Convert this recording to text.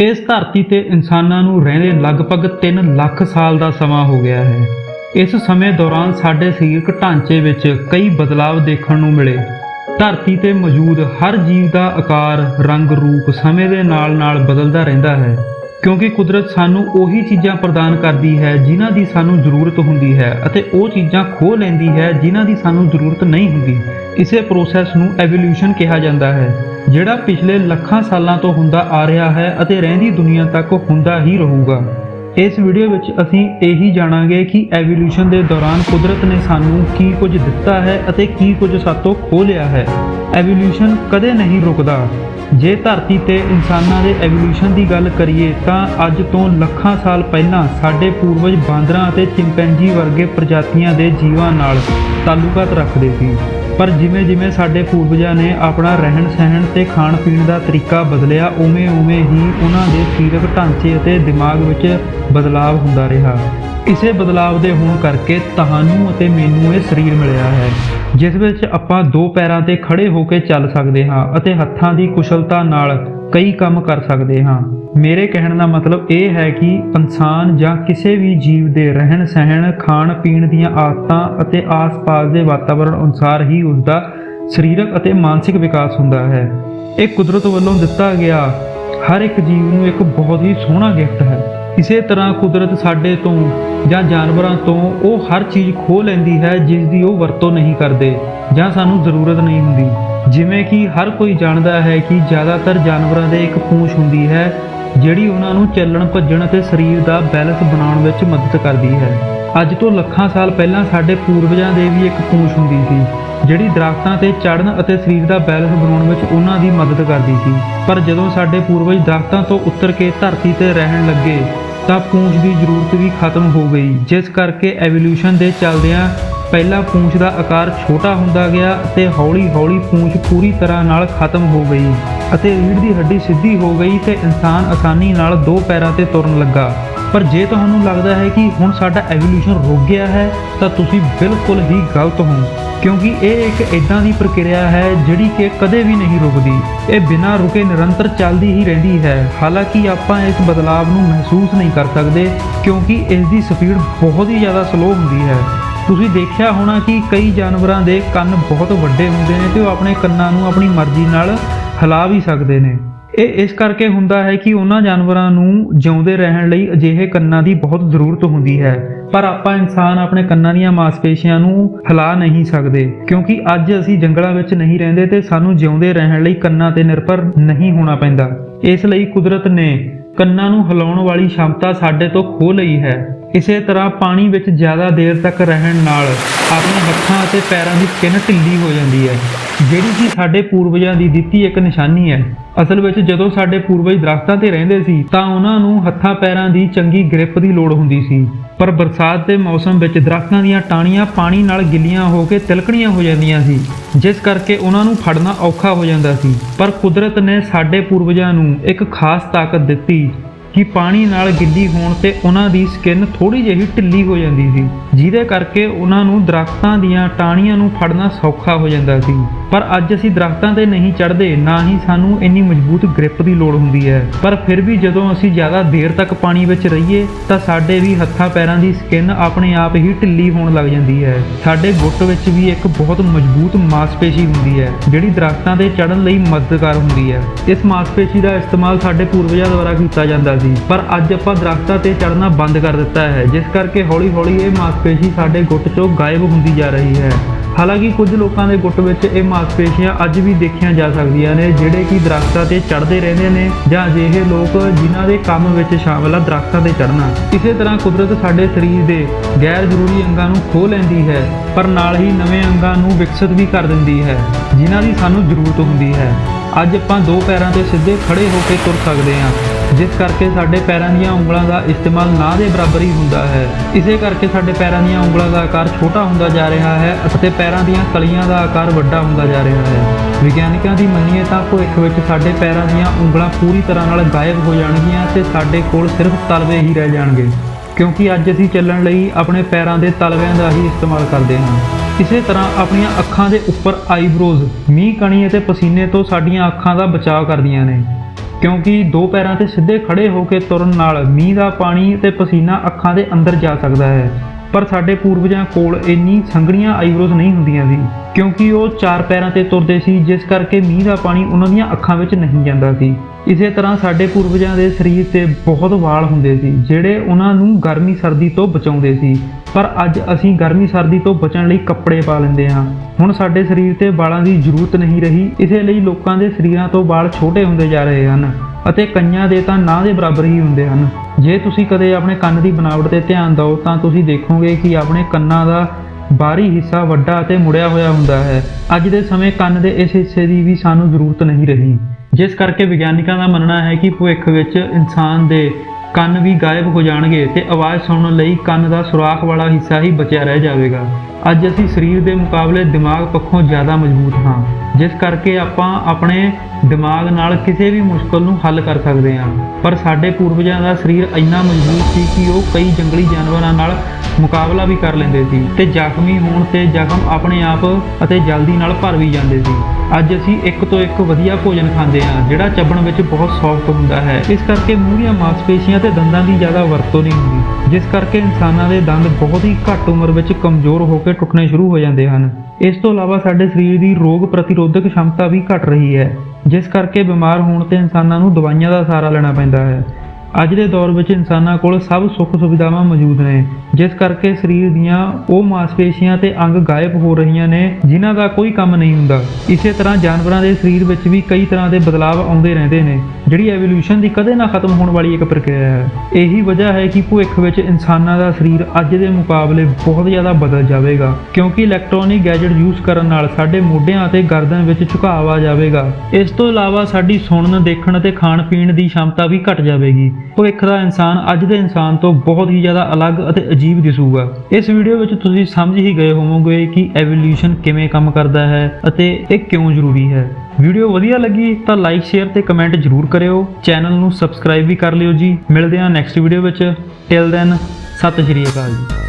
ਇਸ ਧਰਤੀ ਤੇ ਇਨਸਾਨਾਂ ਨੂੰ ਰਹਿੰਦੇ ਲਗਭਗ 3 ਲੱਖ ਸਾਲ ਦਾ ਸਮਾਂ ਹੋ ਗਿਆ ਹੈ। ਇਸ ਸਮੇਂ ਦੌਰਾਨ ਸਾਡੇ ਸਰੀਰਕ ਢਾਂਚੇ ਵਿੱਚ ਕਈ ਬਦਲਾਅ ਦੇਖਣ ਨੂੰ ਮਿਲੇ। ਧਰਤੀ ਤੇ ਮੌਜੂਦ ਹਰ ਜੀਵ ਦਾ ਆਕਾਰ, ਰੰਗ, ਰੂਪ ਸਮੇਂ ਦੇ ਨਾਲ-ਨਾਲ ਬਦਲਦਾ ਰਹਿੰਦਾ ਹੈ। ਕਿਉਂਕਿ ਕੁਦਰਤ ਸਾਨੂੰ ਉਹੀ ਚੀਜ਼ਾਂ ਪ੍ਰਦਾਨ ਕਰਦੀ ਹੈ, ਜਿਨ੍ਹਾਂ ਦੀ ਸਾਨੂੰ ਜ਼ਰੂਰਤ ਹੁੰਦੀ ਹੈ ਅਤੇ ਉਹ ਚੀਜ਼ਾਂ ਖੋਹ ਲੈਂਦੀ ਹੈ, ਜਿਨ੍ਹਾਂ ਦੀ ਸਾਨੂੰ ਜ਼ਰੂਰਤ ਨਹੀਂ ਹੁੰਦੀ। ਇਸੇ ਪ੍ਰੋਸੈਸ ਨੂੰ ਐਵੋਲੂਸ਼ਨ ਕਿਹਾ ਜਾਂਦਾ ਹੈ, ਜਿਹੜਾ ਪਿਛਲੇ ਲੱਖਾਂ ਸਾਲਾਂ ਤੋਂ ਹੁੰਦਾ ਆ ਰਿਹਾ ਹੈ ਅਤੇ ਰਹਿੰਦੀ ਦੁਨੀਆ ਤੱਕ ਹੁੰਦਾ ਹੀ ਰਹੂਗਾ। ਇਸ ਵੀਡੀਓ ਵਿੱਚ ਅਸੀਂ ਇਹੀ ਜਾਣਾਂਗੇ ਕਿ ਐਵੋਲੂਸ਼ਨ ਦੇ ਦੌਰਾਨ ਕੁਦਰਤ ਨੇ ਸਾਨੂੰ ਕੀ ਕੁਝ ਦਿੱਤਾ ਹੈ ਅਤੇ ਕੀ ਕੁਝ ਸਾਤੋਂ ਖੋਹ ਲਿਆ ਹੈ। ਐਵੋਲੂਸ਼ਨ ਕਦੇ ਨਹੀਂ ਰੁਕਦਾ। ਜੇ ਧਰਤੀ ਤੇ ਇਨਸਾਨਾਂ ਦੇ ਐਵੋਲੂਸ਼ਨ ਦੀ ਗੱਲ ਕਰੀਏ ਤਾਂ ਅੱਜ ਤੋਂ ਲੱਖਾਂ ਸਾਲ ਪਹਿਲਾਂ ਸਾਡੇ ਪੂਰਵਜ ਬਾਂਦਰਾਂ ਅਤੇ ਚਿੰਪੈਂਜੀ ਵਰਗੇ ਪ੍ਰਜਾਤੀਆਂ ਦੇ ਜੀਵਾਂ ਨਾਲ ਤਾਲੁਕਾਤ ਰੱਖਦੇ ਸੀ। ਪਰ ਜਿਵੇਂ ਜਿਵੇਂ ਸਾਡੇ ਪੂਰਵਜਾਂ ਨੇ ਆਪਣਾ ਰਹਿਣ ਸਹਿਣ ਤੇ ਖਾਣ ਪੀਣ ਦਾ ਤਰੀਕਾ ਬਦਲਿਆ, ਉਵੇਂ ਉਵੇਂ ਹੀ ਉਹਨਾਂ ਦੇ ਸਰੀਰਕ ਢਾਂਚੇ ਅਤੇ ਦਿਮਾਗ ਵਿੱਚ ਬਦਲਾਅ ਹੁੰਦਾ ਰਿਹਾ। ਇਸੇ ਬਦਲਾਅ ਦੇ ਹੋਣ ਕਰਕੇ ਤੁਹਾਨੂੰ ਅਤੇ ਮੈਨੂੰ ਇਹ ਸਰੀਰ ਮਿਲਿਆ ਹੈ, ਜਿਸ ਵਿੱਚ ਆਪਾਂ ਦੋ ਪੈਰਾਂ ਤੇ ਖੜੇ ਹੋ ਕੇ ਚੱਲ ਸਕਦੇ ਹਾਂ ਅਤੇ ਹੱਥਾਂ ਦੀ ਕੁਸ਼ਲਤਾ ਨਾਲ ਕਈ ਕੰਮ ਕਰ ਸਕਦੇ ਹਾਂ। ਮੇਰੇ ਕਹਿਣ ਦਾ ਮਤਲਬ ਇਹ ਹੈ ਕਿ ਇਨਸਾਨ ਜਾਂ ਕਿਸੇ ਵੀ ਜੀਵ ਦੇ ਰਹਿਣ ਸਹਿਣ, ਖਾਣ ਪੀਣ ਦੀਆਂ ਆਦਤਾਂ ਅਤੇ ਆਸ-ਪਾਸ ਦੇ ਵਾਤਾਵਰਣ ਅਨੁਸਾਰ ਹੀ ਉਸਦਾ ਸਰੀਰਕ ਅਤੇ ਮਾਨਸਿਕ ਵਿਕਾਸ ਹੁੰਦਾ ਹੈ। ਇਹ ਕੁਦਰਤ ਵੱਲੋਂ ਦਿੱਤਾ ਗਿਆ ਹਰ ਇੱਕ ਜੀਵ ਨੂੰ ਇੱਕ ਬਹੁਤ ਹੀ ਸੋਹਣਾ ਗਿਫਟ ਹੈ। ਇਸੇ ਤਰ੍ਹਾਂ ਕੁਦਰਤ ਸਾਡੇ ਤੋਂ ਜਾਂ ਜਾਨਵਰਾਂ ਤੋਂ ਉਹ ਹਰ ਚੀਜ਼ ਖੋਹ ਲੈਂਦੀ ਹੈ ਜਿਸ ਦੀ ਉਹ ਵਰਤੋਂ ਨਹੀਂ ਕਰਦੇ ਜਾਂ ਸਾਨੂੰ ਜ਼ਰੂਰਤ ਨਹੀਂ ਹੁੰਦੀ। ਜਿਵੇਂ ਕਿ ਹਰ ਕੋਈ ਜਾਣਦਾ ਹੈ ਕਿ ਜ਼ਿਆਦਾਤਰ ਜਾਨਵਰਾਂ ਦੇ ਇੱਕ ਪੂੰਛ ਹੁੰਦੀ ਹੈ, ਜਿਹੜੀ ਉਹਨਾਂ ਨੂੰ ਚੱਲਣ, ਭੱਜਣ ਅਤੇ ਸਰੀਰ ਦਾ ਬੈਲੈਂਸ ਬਣਾਉਣ ਵਿੱਚ ਮਦਦ ਕਰਦੀ ਹੈ। ਅੱਜ ਤੋਂ ਲੱਖਾਂ ਸਾਲ ਪਹਿਲਾਂ ਸਾਡੇ ਪੂਰਵਜਾਂ ਦੇ ਵੀ ਇੱਕ ਪੂੰਛ ਹੁੰਦੀ ਸੀ, ਜਿਹੜੀ ਦਰਖਤਾਂ ਤੇ ਚੜ੍ਹਨ ਅਤੇ ਸਰੀਰ ਦਾ ਬੈਲੈਂਸ ਬਣਾਉਣ ਵਿੱਚ ਉਹਨਾਂ ਦੀ ਮਦਦ ਕਰਦੀ ਸੀ। ਪਰ ਜਦੋਂ ਸਾਡੇ ਪੂਰਵਜ ਦਰਖਤਾਂ ਤੋਂ ਉੱਤਰ ਕੇ ਧਰਤੀ ਤੇ ਰਹਿਣ ਲੱਗੇ, ਤਾਂ ਪੂੰਛ ਦੀ ਜ਼ਰੂਰਤ ਵੀ ਖਤਮ ਹੋ ਗਈ, ਜਿਸ ਕਰਕੇ ਐਵੋਲੂਸ਼ਨ ਦੇ ਚੱਲਦਿਆਂ ਪਹਿਲਾਂ ਪੂੰਛ ਦਾ ਆਕਾਰ ਛੋਟਾ ਹੁੰਦਾ ਗਿਆ ਅਤੇ ਹੌਲੀ-ਹੌਲੀ ਪੂੰਛ ਪੂਰੀ ਤਰ੍ਹਾਂ ਨਾਲ ਖਤਮ ਹੋ ਗਈ ਅਤੇ ਰੀੜ੍ਹ ਦੀ ਹੱਡੀ ਸਿੱਧੀ ਹੋ ਗਈ ਤੇ ਇਨਸਾਨ ਆਸਾਨੀ ਨਾਲ ਦੋ ਪੈਰਾਂ ਤੇ ਤੁਰਨ ਲੱਗਾ। ਪਰ ਜੇ ਤੁਹਾਨੂੰ ਲੱਗਦਾ ਹੈ ਕਿ ਹੁਣ ਸਾਡਾ ਐਵੋਲੂਸ਼ਨ ਰੁਕ ਗਿਆ ਹੈ, ਤਾਂ ਤੁਸੀਂ ਬਿਲਕੁਲ ਹੀ ਗਲਤ ਹੋ, ਕਿਉਂਕਿ ਇਹ ਇੱਕ ਇਦਾਂ ਦੀ ਪ੍ਰਕਿਰਿਆ ਹੈ ਜਿਹੜੀ ਕਿ ਕਦੇ ਵੀ ਨਹੀਂ ਰੁਕਦੀ। ਇਹ ਬਿਨਾਂ ਰੁਕੇ ਨਿਰੰਤਰ ਚੱਲਦੀ ਹੀ ਰਹਿੰਦੀ ਹੈ। ਹਾਲਾਂਕਿ ਆਪਾਂ ਇਸ ਬਦਲਾਅ ਨੂੰ ਮਹਿਸੂਸ ਨਹੀਂ ਕਰ ਸਕਦੇ, ਕਿਉਂਕਿ ਇਸ ਦੀ ਸਪੀਡ ਬਹੁਤ ਹੀ ਜ਼ਿਆਦਾ ਸਲੋ ਹੁੰਦੀ ਹੈ। ਤੁਸੀਂ ਦੇਖਿਆ ਹੋਣਾ ਕਿ ਕਈ ਜਾਨਵਰਾਂ ਦੇ ਕੰਨ ਬਹੁਤ ਵੱਡੇ ਹੁੰਦੇ ਨੇ ਤੇ ਉਹ ਆਪਣੇ ਕੰਨਾਂ ਨੂੰ ਆਪਣੀ ਮਰਜ਼ੀ ਨਾਲ ਹਿਲਾ ਵੀ ਸਕਦੇ ਨੇ। ਇਹ ਇਸ ਕਰਕੇ ਹੁੰਦਾ ਹੈ ਕਿ ਉਹਨਾਂ ਜਾਨਵਰਾਂ ਨੂੰ ਜਿਉਂਦੇ ਰਹਿਣ ਲਈ ਅਜਿਹੇ ਕੰਨਾਂ ਦੀ ਬਹੁਤ ਜ਼ਰੂਰਤ ਹੁੰਦੀ ਹੈ। ਪਰ ਆਪਾਂ ਇਨਸਾਨ ਆਪਣੇ ਕੰਨਾਂ ਦੀਆਂ ਮਾਸਪੇਸ਼ੀਆਂ ਨੂੰ ਹਿਲਾ ਨਹੀਂ ਸਕਦੇ, ਕਿਉਂਕਿ ਅੱਜ ਅਸੀਂ ਜੰਗਲਾਂ ਵਿੱਚ ਨਹੀਂ ਰਹਿੰਦੇ ਤੇ ਸਾਨੂੰ ਜਿਉਂਦੇ ਰਹਿਣ ਲਈ ਕੰਨਾਂ ਤੇ ਨਿਰਭਰ ਨਹੀਂ ਹੋਣਾ ਪੈਂਦਾ। ਇਸ ਲਈ ਕੁਦਰਤ ਨੇ ਕੰਨਾਂ ਨੂੰ ਹਿਲਾਉਣ ਵਾਲੀ ਸ਼ਮਤਾ ਸਾਡੇ ਤੋਂ ਖੋਹ ਲਈ ਹੈ। ਇਸੇ ਤਰ੍ਹਾਂ ਪਾਣੀ ਵਿੱਚ ਜ਼ਿਆਦਾ ਦੇਰ ਤੱਕ ਰਹਿਣ ਨਾਲ ਆਪਣੇ ਹੱਥਾਂ ਅਤੇ ਪੈਰਾਂ ਦੀ ਸਕਿਨ ਢਿੱਲੀ ਹੋ ਜਾਂਦੀ ਹੈ, ਜਿਹੜੀ ਕਿ ਸਾਡੇ ਪੂਰਵਜਾਂ ਦੀ ਦਿੱਤੀ ਇੱਕ ਨਿਸ਼ਾਨੀ ਹੈ। ਅਸਲ ਵਿੱਚ ਜਦੋਂ ਸਾਡੇ ਪੂਰਵਜ ਦਰਖਤਾਂ ਤੇ ਰਹਿੰਦੇ ਸੀ, ਤਾਂ ਉਹਨਾਂ ਨੂੰ ਹੱਥਾਂ ਪੈਰਾਂ ਦੀ ਚੰਗੀ ਗ੍ਰਿਪ ਦੀ ਲੋੜ ਹੁੰਦੀ ਸੀ। ਪਰ ਬਰਸਾਤ ਦੇ ਮੌਸਮ ਵਿੱਚ ਦਰਖਤਾਂ ਦੀਆਂ ਟਾਹਣੀਆਂ ਪਾਣੀ ਨਾਲ ਗਿੱਲੀਆਂ ਹੋ ਕੇ ਤਿਲਕਣੀਆਂ ਹੋ ਜਾਂਦੀਆਂ ਸੀ, ਜਿਸ ਕਰਕੇ ਉਹਨਾਂ ਨੂੰ ਫੜਨਾ ਔਖਾ ਹੋ ਜਾਂਦਾ ਸੀ। ਪਰ ਕੁਦਰਤ ਨੇ ਸਾਡੇ ਪੂਰਵਜਾਂ ਨੂੰ ਇੱਕ ਖਾਸ ਤਾਕਤ ਦਿੱਤੀ। ਕਿ ਪਾਣੀ ਨਾਲ ਗਿੱਲੀ ਹੋਣ ਤੇ ਉਹਨਾਂ ਦੀ ਸਕਿਨ ਥੋੜੀ ਜਿਹੀ ਢਿੱਲੀ ਹੋ ਜਾਂਦੀ ਸੀ, ਜਿਹਦੇ ਕਰਕੇ ਉਹਨਾਂ ਨੂੰ ਦਰਖਤਾਂ ਦੀਆਂ ਟਾਹਣੀਆਂ ਨੂੰ ਫੜਨਾ ਸੌਖਾ ਹੋ ਜਾਂਦਾ ਸੀ। ਪਰ ਅੱਜ ਅਸੀਂ ਦਰਖਤਾਂ ਤੇ ਨਹੀਂ ਚੜ੍ਹਦੇ, ਨਾ ਹੀ ਸਾਨੂੰ ਇੰਨੀ ਮਜ਼ਬੂਤ ਗ੍ਰਿਪ ਦੀ ਲੋੜ ਹੁੰਦੀ ਹੈ। ਪਰ ਫਿਰ ਵੀ ਜਦੋਂ ਅਸੀਂ ਜ਼ਿਆਦਾ ਦੇਰ ਤੱਕ ਪਾਣੀ ਵਿੱਚ ਰਹੀਏ, ਤਾਂ ਸਾਡੇ ਵੀ ਹੱਥਾਂ ਪੈਰਾਂ ਦੀ ਸਕਿਨ ਆਪਣੇ ਆਪ ਹੀ ਢਿੱਲੀ ਹੋਣ ਲੱਗ ਜਾਂਦੀ ਹੈ। ਸਾਡੇ ਗੁੱਟ ਵਿੱਚ ਵੀ ਇੱਕ ਬਹੁਤ ਮਜ਼ਬੂਤ ਮਾਸਪੇਸ਼ੀ ਹੁੰਦੀ ਹੈ, ਜਿਹੜੀ ਦਰਖਤਾਂ ਤੇ ਚੜ੍ਹਨ ਲਈ ਮਦਦਗਾਰ ਹੁੰਦੀ ਹੈ। ਇਸ ਮਾਸਪੇਸ਼ੀ ਦਾ ਇਸਤੇਮਾਲ ਸਾਡੇ ਪੂਰਵਜਾਂ ਦੁਆਰਾ ਕੀਤਾ ਜਾਂਦਾ ਸੀ, ਪਰ ਅੱਜ ਆਪਾਂ ਦਰਖਤਾਂ ਤੇ ਚੜ੍ਹਨਾ ਬੰਦ ਕਰ ਦਿੱਤਾ ਹੈ, ਜਿਸ ਕਰਕੇ ਹੌਲੀ-ਹੌਲੀ ਇਹ ਮਾਸਪੇਸ਼ੀ ਸਾਡੇ ਗੁੱਟ 'ਚੋਂ ਗਾਇਬ ਹੁੰਦੀ ਜਾ ਰਹੀ ਹੈ। ਹਾਲਾਂਕਿ ਕੁਝ ਲੋਕਾਂ ਦੇ ਗੁੱਟ ਵਿੱਚ ਇਹ ਮਾਸਪੇਸ਼ੀਆਂ ਅੱਜ ਵੀ ਦੇਖੀਆਂ ਜਾ ਸਕਦੀਆਂ ਨੇ, ਜਿਹੜੇ ਕਿ ਦਰਖਤਾਂ ਤੇ ਚੜ੍ਹਦੇ ਰਹਿੰਦੇ ਨੇ ਜਾਂ ਅਜਿਹੇ ਲੋਕ ਜਿਨ੍ਹਾਂ ਦੇ ਕੰਮ ਵਿੱਚ ਸ਼ਾਮਲ ਆ ਦਰਖਤਾਂ ਤੇ ਚੜ੍ਹਨਾ। ਇਸੇ ਤਰ੍ਹਾਂ ਕੁਦਰਤ ਸਾਡੇ ਸਰੀਰ ਦੇ ਗੈਰ ਜ਼ਰੂਰੀ ਅੰਗਾਂ ਨੂੰ ਖੋਹ ਲੈਂਦੀ ਹੈ, ਪਰ ਨਾਲ ਹੀ ਨਵੇਂ ਅੰਗਾਂ ਨੂੰ ਵਿਕਸਿਤ ਵੀ ਕਰ ਦਿੰਦੀ ਹੈ, ਜਿਨ੍ਹਾਂ ਦੀ ਸਾਨੂੰ ਜ਼ਰੂਰਤ ਹੁੰਦੀ ਹੈ। ਅੱਜ ਆਪਾਂ ਦੋ ਪੈਰਾਂ ਤੇ ਸਿੱਧੇ ਖੜੇ ਹੋ ਕੇ ਤੁਰ ਸਕਦੇ ਹਾਂ। ਜਿਸ ਕਰਕੇ ਸਾਡੇ ਪੈਰਾਂ ਦੀਆਂ ਉਂਗਲਾਂ ਦਾ ਇਸਤੇਮਾਲ ਨਾ ਦੇ ਬਰਾਬਰ ਹੀ ਹੁੰਦਾ ਹੈ। ਇਸੇ ਕਰਕੇ ਸਾਡੇ ਪੈਰਾਂ ਦੀਆਂ ਉਂਗਲਾਂ ਦਾ ਆਕਾਰ ਛੋਟਾ ਹੁੰਦਾ ਜਾ ਰਿਹਾ ਹੈ ਅਤੇ ਪੈਰਾਂ ਦੀਆਂ ਕਲੀਆਂ ਦਾ ਆਕਾਰ ਵੱਡਾ ਹੁੰਦਾ ਜਾ ਰਿਹਾ ਹੈ। ਵਿਗਿਆਨਕਾਂ ਦੀ ਮੰਨੀਏ ਤਾਂ ਭਵਿੱਖ ਵਿੱਚ ਸਾਡੇ ਪੈਰਾਂ ਦੀਆਂ ਉਂਗਲਾਂ ਪੂਰੀ ਤਰ੍ਹਾਂ ਨਾਲ ਗਾਇਬ ਹੋ ਜਾਣਗੀਆਂ ਤੇ ਸਾਡੇ ਕੋਲ ਸਿਰਫ ਤਲਵੇ ਹੀ ਰਹਿ ਜਾਣਗੇ, ਕਿਉਂਕਿ ਅੱਜ ਅਸੀਂ ਚੱਲਣ ਲਈ ਆਪਣੇ ਪੈਰਾਂ ਦੇ ਤਲਵਿਆਂ ਦਾ ਹੀ ਇਸਤੇਮਾਲ ਕਰਦੇ ਹਾਂ। ਇਸੇ ਤਰ੍ਹਾਂ ਆਪਣੀਆਂ ਅੱਖਾਂ ਦੇ ਉੱਪਰ ਆਈਬ੍ਰੋਜ਼, ਮੀਂਹ ਕਣੀ ਅਤੇ ਪਸੀਨੇ ਤੋਂ ਸਾਡੀਆਂ ਅੱਖਾਂ ਦਾ ਬਚਾਅ ਕਰਦੀਆਂ ਨੇ। ਕਿਉਂਕਿ ਦੋ ਪੈਰਾਂ ਤੇ ਸਿੱਧੇ ਖੜੇ ਹੋ ਕੇ ਤੁਰਨ ਨਾਲ ਮੀਂਹ ਦਾ ਪਾਣੀ ਅਤੇ ਪਸੀਨਾ ਅੱਖਾਂ ਦੇ ਅੰਦਰ ਜਾ ਸਕਦਾ ਹੈ। ਪਰ ਸਾਡੇ ਪੂਰਵਜਾਂ ਕੋਲ ਇੰਨੀ ਸੰਘਣੀਆਂ ਆਈਬ੍ਰੋਜ਼ ਨਹੀਂ ਹੁੰਦੀਆਂ ਸੀ, ਕਿਉਂਕਿ ਉਹ ਚਾਰ ਪੈਰਾਂ ਤੇ ਤੁਰਦੇ ਸੀ, ਜਿਸ ਕਰਕੇ ਮੀਂਹ ਦਾ ਪਾਣੀ ਉਹਨਾਂ ਦੀਆਂ ਅੱਖਾਂ ਵਿੱਚ ਨਹੀਂ ਜਾਂਦਾ ਸੀ। ਇਸੇ ਤਰ੍ਹਾਂ ਸਾਡੇ ਪੂਰਵਜਾਂ ਦੇ ਸਰੀਰ ਤੇ ਬਹੁਤ ਵਾਲ ਹੁੰਦੇ ਸੀ, ਜਿਹੜੇ ਉਹਨਾਂ ਨੂੰ ਗਰਮੀ ਸਰਦੀ ਤੋਂ ਬਚਾਉਂਦੇ ਸੀ। ਪਰ ਅੱਜ ਅਸੀਂ ਗਰਮੀ ਸਰਦੀ ਤੋਂ ਬਚਣ ਲਈ ਕੱਪੜੇ ਪਾ ਲੈਂਦੇ ਹਾਂ। ਹੁਣ ਸਾਡੇ ਸਰੀਰ ਤੇ ਵਾਲਾਂ ਦੀ ਜ਼ਰੂਰਤ ਨਹੀਂ ਰਹੀ, ਇਸੇ ਲਈ ਲੋਕਾਂ ਦੇ ਸਰੀਰਾਂ ਤੋਂ ਵਾਲ ਛੋਟੇ ਹੁੰਦੇ ਜਾ ਰਹੇ ਹਨ। ਅਤੇ ਕਈਆਂ ਦੇ ਤਾਂ ਨਾ ਦੇ ਬਰਾਬਰ ਹੀ ਹੁੰਦੇ ਹਨ। ਜੇ ਤੁਸੀਂ ਕਦੇ ਆਪਣੇ ਕੰਨ ਦੀ ਬਣਾਵਟ ਤੇ ਧਿਆਨ ਦਿਓ, ਤਾਂ ਤੁਸੀਂ ਦੇਖੋਗੇ ਕਿ ਆਪਣੇ ਕੰਨਾਂ ਦਾ ਬਾਹਰੀ ਹਿੱਸਾ ਵੱਡਾ ਅਤੇ ਮੁੜਿਆ ਹੋਇਆ ਹੁੰਦਾ ਹੈ। ਅੱਜ ਦੇ ਸਮੇਂ ਕੰਨ ਦੇ ਇਸ ਹਿੱਸੇ ਦੀ ਵੀ ਸਾਨੂੰ ਜ਼ਰੂਰਤ ਨਹੀਂ ਰਹੀ। ਜਿਸ ਕਰਕੇ ਵਿਗਿਆਨਿਕਾਂ ਦਾ ਮੰਨਣਾ ਹੈ ਕਿ ਭਵਿੱਖ ਵਿੱਚ ਇਨਸਾਨ ਦੇ ਕੰਨ ਵੀ ਗਾਇਬ ਹੋ ਜਾਣਗੇ ਤੇ ਆਵਾਜ਼ ਸੁਣਨ ਲਈ ਕੰਨ ਦਾ ਸੁਰਾਖ ਵਾਲਾ ਹਿੱਸਾ ਹੀ ਬਚਿਆ ਰਹਿ ਜਾਵੇਗਾ। ਅੱਜ ਅਸੀਂ ਸਰੀਰ ਦੇ ਮੁਕਾਬਲੇ ਦਿਮਾਗ ਪੱਖੋਂ ਜ਼ਿਆਦਾ ਮਜ਼ਬੂਤ ਹਾਂ, ਜਿਸ ਕਰਕੇ ਆਪਾਂ ਆਪਣੇ ਦਿਮਾਗ ਨਾਲ ਕਿਸੇ ਵੀ ਮੁਸ਼ਕਲ ਨੂੰ ਹੱਲ ਕਰ ਸਕਦੇ ਹਾਂ। ਪਰ ਸਾਡੇ ਪੂਰਵਜਾਂ ਦਾ ਸਰੀਰ ਇੰਨਾ ਮਜ਼ਬੂਤ ਸੀ ਕਿ ਉਹ ਕਈ ਜੰਗਲੀ ਜਾਨਵਰਾਂ ਨਾਲ ਮੁਕਾਬਲਾ ਵੀ ਕਰ ਲੈਂਦੇ ਸੀ ਤੇ ਜ਼ਖਮੀ ਹੋਣ ਤੇ ਜ਼ਖਮ ਆਪਣੇ ਆਪ ਅਤੇ ਜਲਦੀ ਨਾਲ ਭਰ ਵੀ ਜਾਂਦੇ ਸੀ। ਅੱਜ ਅਸੀਂ ਇੱਕ ਤੋਂ ਇੱਕ ਵਧੀਆ ਭੋਜਨ ਖਾਂਦੇ ਹਾਂ, ਜਿਹੜਾ ਚੱਬਣ ਵਿੱਚ ਬਹੁਤ ਸੌਫਟ ਹੁੰਦਾ ਹੈ। ਇਸ ਕਰਕੇ ਮੂੰਹ ਦੀਆਂ ਮਾਸਪੇਸ਼ੀਆਂ ਤੇ ਦੰਦਾਂ ਦੀ ਜ਼ਿਆਦਾ ਵਰਤੋਂ ਨਹੀਂ ਹੁੰਦੀ। ਜਿਸ ਕਰਕੇ ਇਨਸਾਨਾਂ ਦੇ ਦੰਦ ਬਹੁਤ ਹੀ ਘੱਟ ਉਮਰ ਵਿੱਚ ਕਮਜ਼ੋਰ ਹੋ ਕੇ ਟੁੱਟਣੇ ਸ਼ੁਰੂ ਹੋ ਜਾਂਦੇ ਹਨ। ਇਸ ਤੋਂ ਇਲਾਵਾ ਸਾਡੇ ਸਰੀਰ ਦੀ ਰੋਗ ਪ੍ਰਤੀਰੋਧਕ ਸ਼ਮਤਾ ਵੀ ਘਟ ਰਹੀ ਹੈ। ਜਿਸ ਕਰਕੇ ਬਿਮਾਰ ਹੋਣ ਤੇ ਇਨਸਾਨਾਂ ਨੂੰ ਦਵਾਈਆਂ ਦਾ ਸਹਾਰਾ ਲੈਣਾ ਪੈਂਦਾ ਹੈ। ਅੱਜ ਦੇ ਦੌਰ ਵਿੱਚ ਇਨਸਾਨਾਂ ਕੋਲ ਸਭ ਸੁੱਖ ਸੁਵਿਧਾਵਾਂ ਮੌਜੂਦ ਨੇ, ਜਿਸ ਕਰਕੇ ਸਰੀਰ ਦੀਆਂ ਉਹ ਮਾਸਪੇਸ਼ੀਆਂ ਤੇ ਅੰਗ ਗਾਇਬ ਹੋ ਰਹੀਆਂ ਨੇ, ਜਿਨ੍ਹਾਂ ਦਾ ਕੋਈ ਕੰਮ ਨਹੀਂ ਹੁੰਦਾ। ਇਸੇ ਤਰ੍ਹਾਂ ਜਾਨਵਰਾਂ ਦੇ ਸਰੀਰ ਵਿੱਚ ਵੀ ਕਈ ਤਰ੍ਹਾਂ ਦੇ ਬਦਲਾਅ ਆਉਂਦੇ ਰਹਿੰਦੇ ਨੇ, ਜਿਹੜੀ ਐਵੋਲੂਸ਼ਨ ਦੀ ਕਦੇ ਨਾ ਖਤਮ ਹੋਣ ਵਾਲੀ ਇੱਕ ਪ੍ਰਕਿਰਿਆ ਹੈ। ਇਹੀ ਵਜ੍ਹਾ ਹੈ ਕਿ ਭਵਿੱਖ ਵਿੱਚ ਇਨਸਾਨਾਂ ਦਾ ਸਰੀਰ ਅੱਜ ਦੇ ਮੁਕਾਬਲੇ ਬਹੁਤ ਜ਼ਿਆਦਾ ਬਦਲ ਜਾਵੇਗਾ, ਕਿਉਂਕਿ ਇਲੈਕਟ੍ਰੋਨਿਕ ਗੈਜਟ ਯੂਜ਼ ਕਰਨ ਨਾਲ ਸਾਡੇ ਮੋਢਿਆਂ ਅਤੇ ਗਰਦਨ ਵਿੱਚ ਝੁਕਾਅ ਆ ਜਾਵੇਗਾ। ਇਸ ਤੋਂ ਇਲਾਵਾ ਸਾਡੀ ਸੁਣਨ, ਦੇਖਣ ਅਤੇ ਖਾਣ ਪੀਣ ਦੀ ਸ਼ਮਤਾ ਵੀ ਘਟ ਜਾਵੇਗੀ। ਭਵਿੱਖ ਦਾ ਇਨਸਾਨ ਅੱਜ ਦੇ ਇਨਸਾਨ ਤੋਂ ਬਹੁਤ ਹੀ ਜ਼ਿਆਦਾ ਅਲੱਗ ਅਤੇ ਅਜੀਬ ਦਿਸੂਗਾ। ਇਸ ਵੀਡੀਓ ਵਿੱਚ ਤੁਸੀਂ ਸਮਝ ਹੀ ਗਏ ਹੋਵੋਗੇ ਕਿ ਐਵੋਲੂਸ਼ਨ ਕਿਵੇਂ ਕੰਮ ਕਰਦਾ ਹੈ ਅਤੇ ਇਹ ਕਿਉਂ ਜ਼ਰੂਰੀ ਹੈ। ਵੀਡੀਓ ਵਧੀਆ ਲੱਗੀ ਤਾਂ ਲਾਈਕ ਸ਼ੇਅਰ ਤੇ ਕਮੈਂਟ ਜ਼ਰੂਰ ਕਰਿਓ। ਚੈਨਲ ਨੂੰ ਸਬਸਕ੍ਰਾਈਬ ਵੀ ਕਰ ਲਿਓ ਜੀ। ਮਿਲਦੇ ਹਾਂ ਨੈਕਸਟ ਵੀਡੀਓ ਵਿੱਚ। ਟਿਲ ਦੈਨ ਸਤਿ ਸ਼੍ਰੀ ਅਕਾਲ ਜੀ।